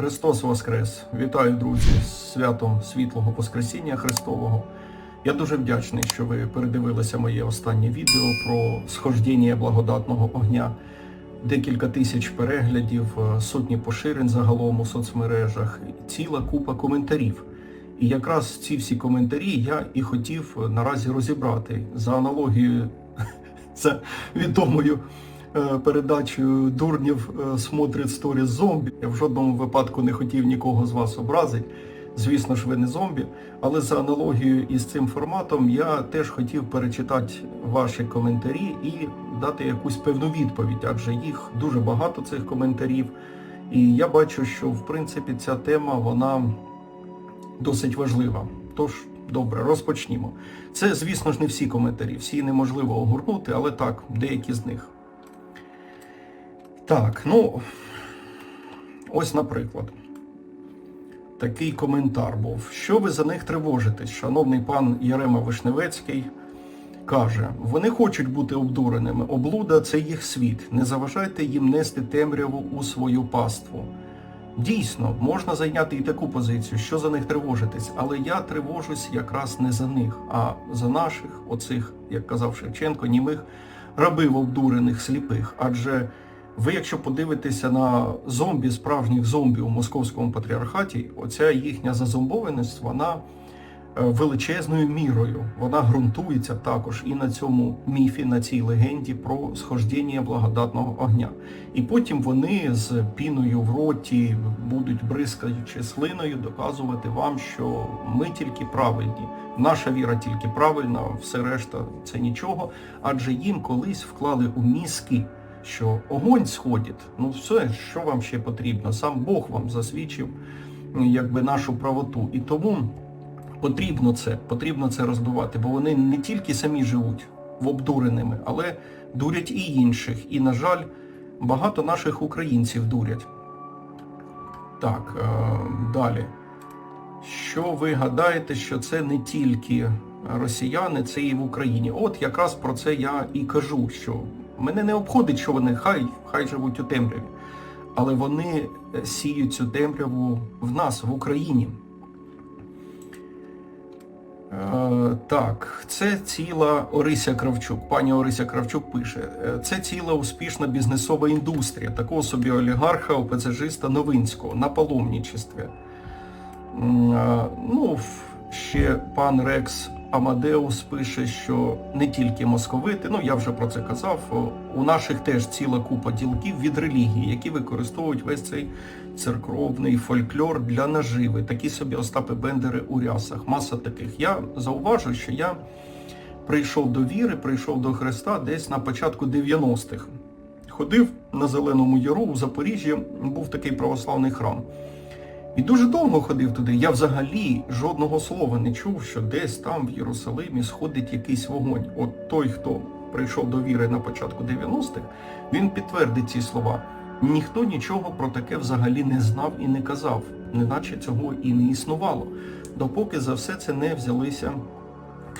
Христос Воскрес! Вітаю, друзі, з святом світлого Воскресіння Христового. Я дуже вдячний, що ви передивилися моє останнє відео про схождіння благодатного огня. Декілька тисяч переглядів, е, сотні поширень загалом у соцмережах, ціла купа коментарів. І якраз ці всі коментарі я і хотів е, наразі розібрати за аналогією з відомою передачею дурнів е, смотрять сторіс зомбі. Я в жодному випадку не хотів нікого з вас образити. Звісно ж, ви не зомбі, але за аналогією із цим форматом я теж хотів перечитати ваші коментарі і дати якусь певну відповідь, адже їх дуже багато цих коментарів. І я бачу, що в принципі ця тема вона досить важлива. Тож, добре, розпочнімо. Це, звісно ж, не всі коментарі, всі неможливо огорнути, але так, деякі з них. Так, ну ось, наприклад, такий коментар був. Що ви за них тривожитесь? Шановний пан Ярема Вишневецький каже: вони хочуть бути обдуреними. Облуда це їх світ. Не заважайте їм нести темряву у свою паству. Дійсно, можна зайняти і таку позицію, що за них тривожитись, але я тривожусь якраз не за них, а за наших, оцих, як казав Шевченко, німих рабив обдурених сліпих. Адже ви, якщо подивитеся на зомбі, справжніх зомбі у московському патріархаті, оця їхня зазомбованість, вона е, величезною мірою. Вона ґрунтується також і на цьому міфі, на цій легенді про схождення благодатного огня. І потім вони з піною в роті будуть бризкаючи слиною доказувати вам, що ми тільки правильні, наша віра тільки правильна, все решта це нічого. Адже їм колись вклали у мізки, що огонь сходить. Ну все, що вам ще потрібно? Сам Бог вам засвідчив якби нашу правоту. І тому потрібно це, потрібно це розбивати, бо вони не тільки самі живуть в обдуреними, але дурять і інших. І, на жаль, багато наших українців дурять. Так, е, далі. Що ви гадаєте, що це не тільки росіяни, це і в Україні? От якраз про це я і кажу, що мене не обходить, що вони хай, хай живуть у темряві. Але вони е, сіють цю темряву в нас, в Україні. Е, так, це ціла Орися Кравчук. Пані Орися Кравчук пише: «Е, це ціла успішна бізнесова індустрія, такого собі олігарха, ОПЦЖиста Новинського на паломничестві. Е, Ну, ще пан Рекс Амадеус пише, що не тільки московити, ну я вже про це казав. У наших теж ціла купа ділків від релігії, які використовують весь цей церковний фольклор для наживи. Такі собі Остапи Бендери у рясах. Маса таких. Я зауважу, що я прийшов до віри, прийшов до Христа десь на початку 90-х. Ходив на Зеленому Яру у Запоріжжі, був такий православний храм. І дуже довго ходив туди. Я взагалі жодного слова не чув, що десь там в Єрусалимі сходить якийсь вогонь. От той, хто прийшов до віри на початку 90-х, він підтвердить ці слова. Ніхто нічого про таке взагалі не знав і не казав, неначе цього і не існувало, допоки за все це не взялися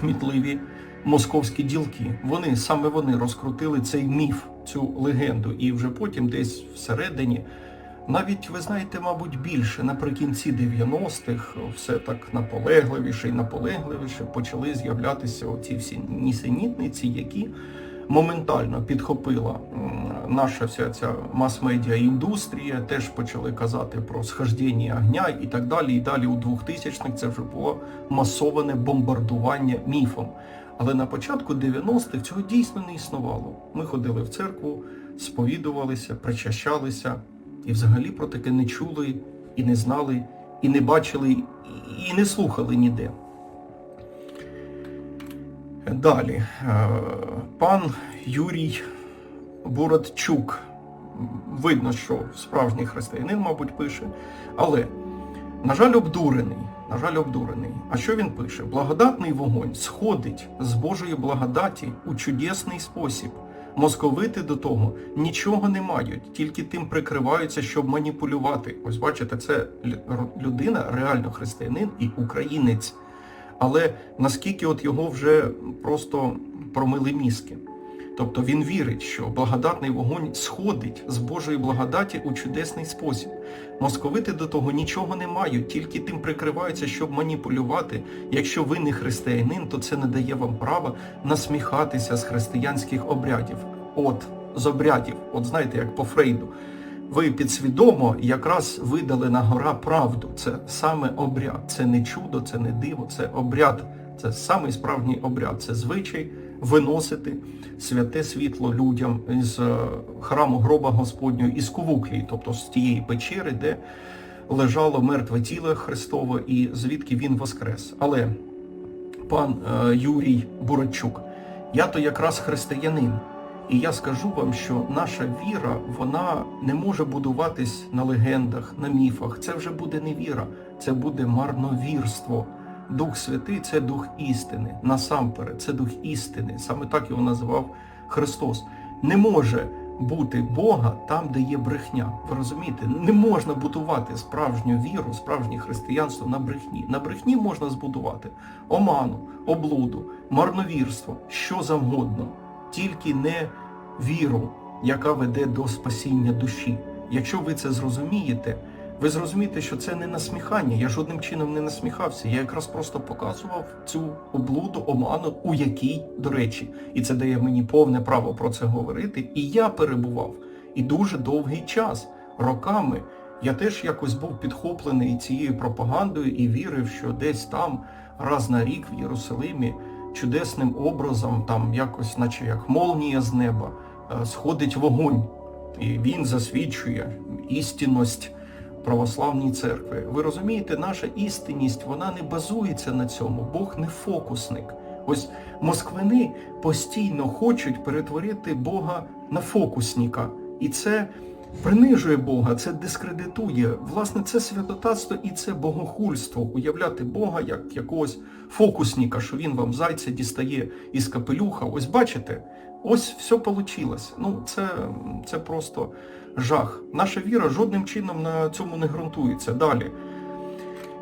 кмітливі московські ділки. Вони саме вони розкрутили цей міф, цю легенду, і вже потім, десь всередині, навіть ви знаєте, мабуть, більше наприкінці 90-х все так наполегливіше і наполегливіше почали з'являтися оці всі нісенітниці, які моментально підхопила наша вся ця мас-медіа індустрія, теж почали казати про схождення огня і так далі. І далі у 2000-х це вже було масоване бомбардування міфом. Але на початку 90-х цього дійсно не існувало. Ми ходили в церкву, сповідувалися, причащалися і взагалі про таке не чули, і не знали, і не бачили, і- не слухали ніде. Далі. Е, Пан Юрій Бородчук. Видно, що справжній християнин, мабуть, пише. Але, на жаль, обдурений. На жаль, обдурений. А що він пише? Благодатний вогонь сходить з Божої благодаті у чудесний спосіб. Московити до того нічого не мають, тільки тим прикриваються, щоб маніпулювати. Ось бачите, це лю- людина, реально християнин і українець. Але наскільки от його вже просто промили мізки. Тобто він вірить, що благодатний вогонь сходить з Божої благодаті у чудесний спосіб. Московити до того нічого не мають, тільки тим прикриваються, щоб маніпулювати. Якщо ви не християнин, то це не дає вам права насміхатися з християнських обрядів. От з обрядів, от знаєте, як по Фрейду. Ви підсвідомо якраз видали на гора правду. Це саме обряд. Це не чудо, це не диво, це обряд. Це самий справжній обряд. Це звичай виносити святе світло людям з е, храму гроба Господнього із Кувуклії, тобто з тієї печери, де лежало мертве тіло Христове і звідки він воскрес. Але пан е, Юрій Бурачук, я то якраз християнин. І я скажу вам, що наша віра, вона не може будуватись на легендах, на міфах. Це вже буде не віра, це буде марновірство. Дух Святий це дух істини. Насамперед, це дух істини. Саме так його називав Христос. Не може бути Бога там, де є брехня. Ви розумієте? Не можна будувати справжню віру, справжнє християнство на брехні. На брехні можна збудувати оману, облуду, марновірство, що завгодно, тільки не віру, яка веде до спасіння душі. Якщо ви це зрозумієте, ви зрозумієте, що це не насміхання. Я жодним чином не насміхався. Я якраз просто показував цю облуду, оману, у якій, до речі, і це дає мені повне право про це говорити. І я перебував. І дуже довгий час, роками, я теж якось був підхоплений цією пропагандою і вірив, що десь там, раз на рік в Єрусалимі, чудесним образом, там якось, наче як молнія з неба, е, сходить вогонь. І він засвідчує істинність православній церкви. Ви розумієте, наша істинність вона не базується на цьому. Бог не фокусник. Ось москвини постійно хочуть перетворити Бога на фокусника. І це принижує Бога, це дискредитує. Власне, це святотатство і це богохульство. Уявляти Бога як якогось фокусника, що він вам зайця дістає із капелюха. Ось бачите, ось все вийшло. Ну, це, це просто жах. Наша віра жодним чином на цьому не ґрунтується. Далі.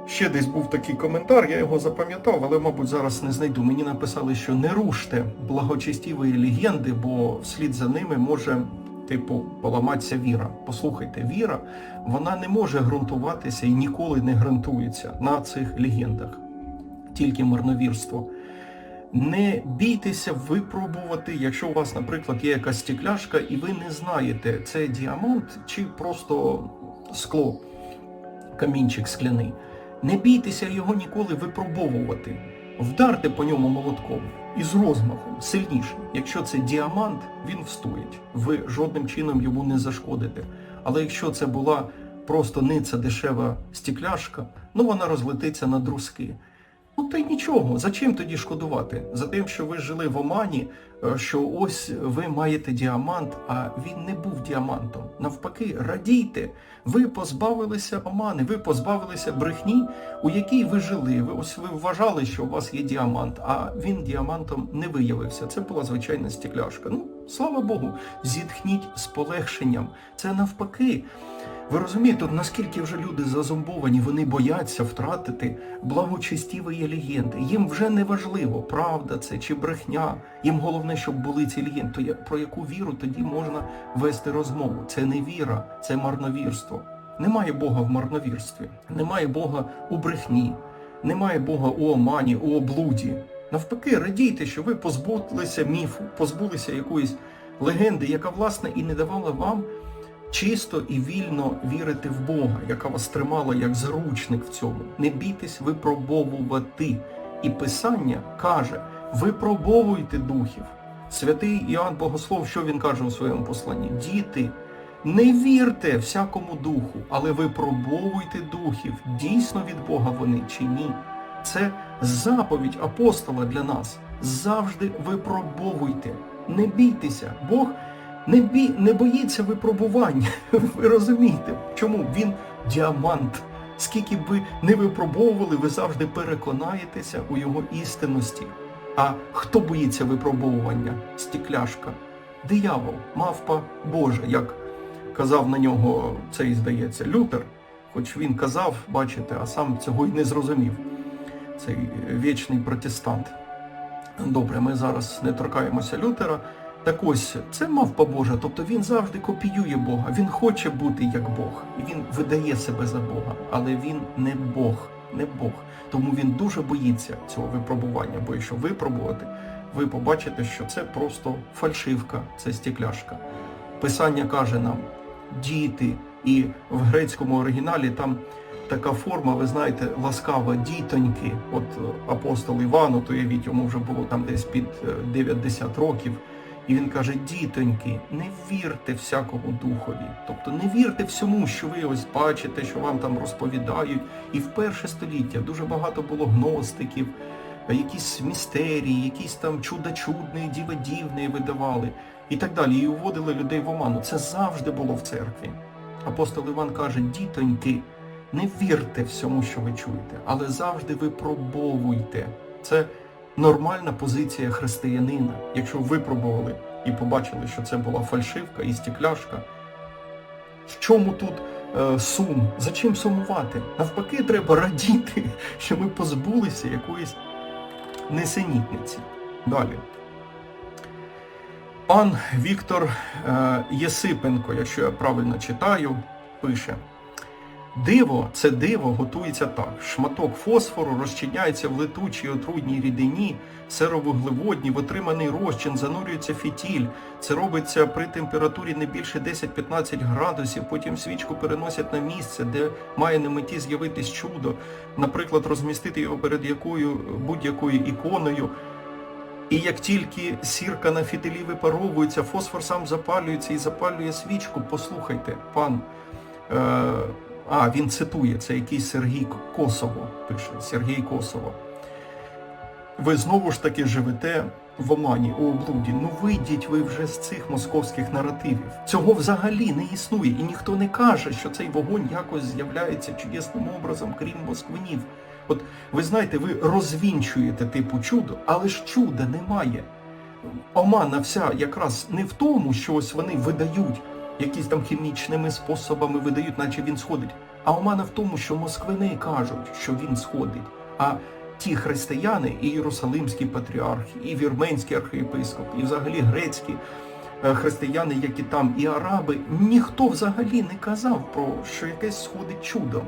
Ще десь був такий коментар, я його запам'ятав, але, мабуть, зараз не знайду. Мені написали, що не руште благочестивої легенди, бо вслід за ними може, типу, поламатися віра. Послухайте, віра, вона не може ґрунтуватися і ніколи не ґрунтується на цих легендах. Тільки марновірство. Не бійтеся випробувати, якщо у вас, наприклад, є якась стекляшка, і ви не знаєте, це діамант чи просто скло, камінчик скляний. Не бійтеся його ніколи випробовувати. Вдарте по ньому молотком і з розмахом, сильніше. Якщо це діамант, він встоїть. Ви жодним чином йому не зашкодите. Але якщо це була просто ниця дешева стекляшка, ну вона розлетиться на друзки. Ну та й нічого. За чим тоді шкодувати? За тим, що ви жили в омані, е, що ось ви маєте діамант, а він не був діамантом. Навпаки, радійте, ви позбавилися омани, ви позбавилися брехні, у якій ви жили. Ви ось ви вважали, що у вас є діамант, а він діамантом не виявився. Це була звичайна стекляшка. Ну, слава Богу, зітхніть з полегшенням. Це навпаки. Ви розумієте, от наскільки вже люди зазомбовані, вони бояться втратити благочестиві легенди. Їм вже не важливо, правда це чи брехня. Їм головне, щоб були ці легенди. Про яку віру тоді можна вести розмову? Це не віра, це марновірство. Немає Бога в марновірстві, немає Бога у брехні, немає Бога у омані, у облуді. Навпаки, радійте, що ви позбулися міфу, позбулися якоїсь легенди, яка власне і не давала вам чисто і вільно вірити в Бога, яка вас тримала як заручник в цьому. Не бійтесь випробовувати. І Писання каже, випробовуйте духів. Святий Іоанн Богослов, що він каже у своєму посланні? Діти, не вірте всякому духу, але випробовуйте духів, дійсно від Бога вони чи ні. Це заповідь апостола для нас. Завжди випробовуйте. Не бійтеся. Бог не, бі... не боїться випробування. Ви розумієте, чому він діамант. Скільки б ви не випробовували, ви завжди переконаєтеся у його істинності. А хто боїться випробовування? Стікляшка. Диявол, мавпа Божа, як казав на нього цей, здається, Лютер, хоч він казав, бачите, а сам цього й не зрозумів. Цей вічний протестант. Добре, ми зараз не торкаємося Лютера. Так ось, це мавпа Божа, тобто він завжди копіює Бога, він хоче бути як Бог, він видає себе за Бога, але він не Бог, не Бог. Тому він дуже боїться цього випробування, бо якщо випробувати, ви побачите, що це просто фальшивка, це стекляшка. Писання каже нам діти, і в грецькому оригіналі там така форма, ви знаєте, ласкава дітоньки. От е, апостол Іван, от уявіть, йому вже було там десь під е, 90 років. І він каже: дітоньки, не вірте всякому духові, тобто не вірте всьому, що ви ось бачите, що вам там розповідають. І в перше століття дуже багато було гностиків, якісь містерії, якісь там чудо-чудний, діводівний видавали і так далі. І уводили людей в оману. Це завжди було в церкві. Апостол Іван каже: дітоньки, не вірте всьому, що ви чуєте, але завжди випробовуйте. Це нормальна позиція християнина. Якщо випробували і побачили, що це була фальшивка і стекляшка, в чому тут е, сум? За чим сумувати? Навпаки, треба радіти, що ми позбулися якоїсь несенітниці. Далі. Пан Віктор е, Єсипенко, якщо я правильно читаю, пише. Диво, це диво готується так. Шматок фосфору розчиняється в летучій отруйній рідині, серовуглеводній, в отриманий розчин, занурюється фітіль. Це робиться при температурі не більше 10-15 градусів. Потім свічку переносять на місце, де має на меті з'явитись чудо. Наприклад, розмістити його перед якою будь-якою іконою. І як тільки сірка на фітилі випаровується, фосфор сам запалюється і запалює свічку. Послухайте, пан. Е, а, він цитує, це якийсь Сергій Косово пише. Сергій Косово. Ви знову ж таки живете в омані, у облуді. Ну вийдіть ви вже з цих московських наративів. Цього взагалі не існує, і ніхто не каже, що цей вогонь якось з'являється чудесним образом, крім москвинів. От ви знаєте, ви розвінчуєте типу чудо, але ж чуда немає. Омана вся якраз не в тому, що ось вони видають якісь там хімічними способами видають, наче він сходить. А омана в тому, що москвини кажуть, що він сходить. А ті християни, і Єрусалимський патріарх, і вірменський архієпископ, і взагалі грецькі е, християни, які там, і араби, ніхто взагалі не казав про що якесь сходить чудо.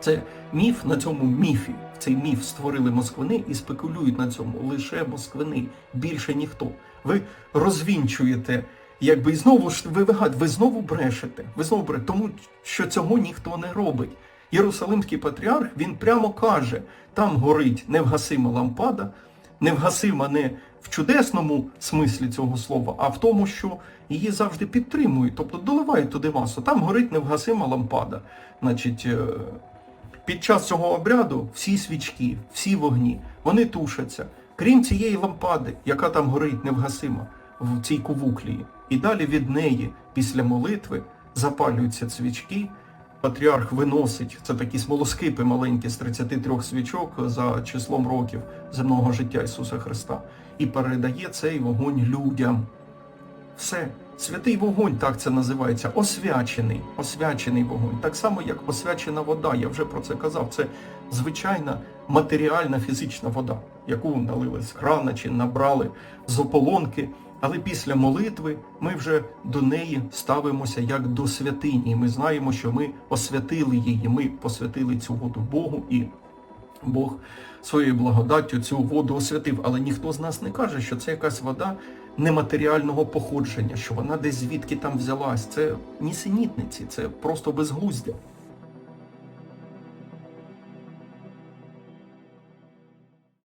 Це міф на цьому міфі. Цей міф створили москвини і спекулюють на цьому лише москвини, більше ніхто. Ви розвінчуєте, якби і знову ж ви вигадуєте, ви знову брешете. Ви знову брешете, тому що цього ніхто не робить. Єрусалимський патріарх він прямо каже: там горить невгасима лампада, невгасима не в чудесному смислі цього слова, а в тому, що її завжди підтримують, тобто доливають туди масу. Там горить невгасима лампада. Значить, е, під час цього обряду всі свічки, всі вогні, вони тушаться. Крім цієї лампади, яка там горить невгасима в цій кувуклії. І далі від неї, після молитви, запалюються свічки. Патріарх виносить, це такі смолоскипи маленькі з 33 свічок за числом років земного життя Ісуса Христа, і передає цей вогонь людям. Все. Святий вогонь, так це називається, освячений, освячений вогонь. Так само, як освячена вода, я вже про це казав, це звичайна матеріальна фізична вода, яку налили з крана чи набрали з ополонки. Але після молитви ми вже до неї ставимося як до святині. Ми знаємо, що ми освятили її, ми посвятили цю воду Богу і Бог своєю благодаттю цю воду освятив. Але ніхто з нас не каже, що це якась вода нематеріального походження, що вона десь звідки там взялась. Це нісенітниці, це просто безглуздя.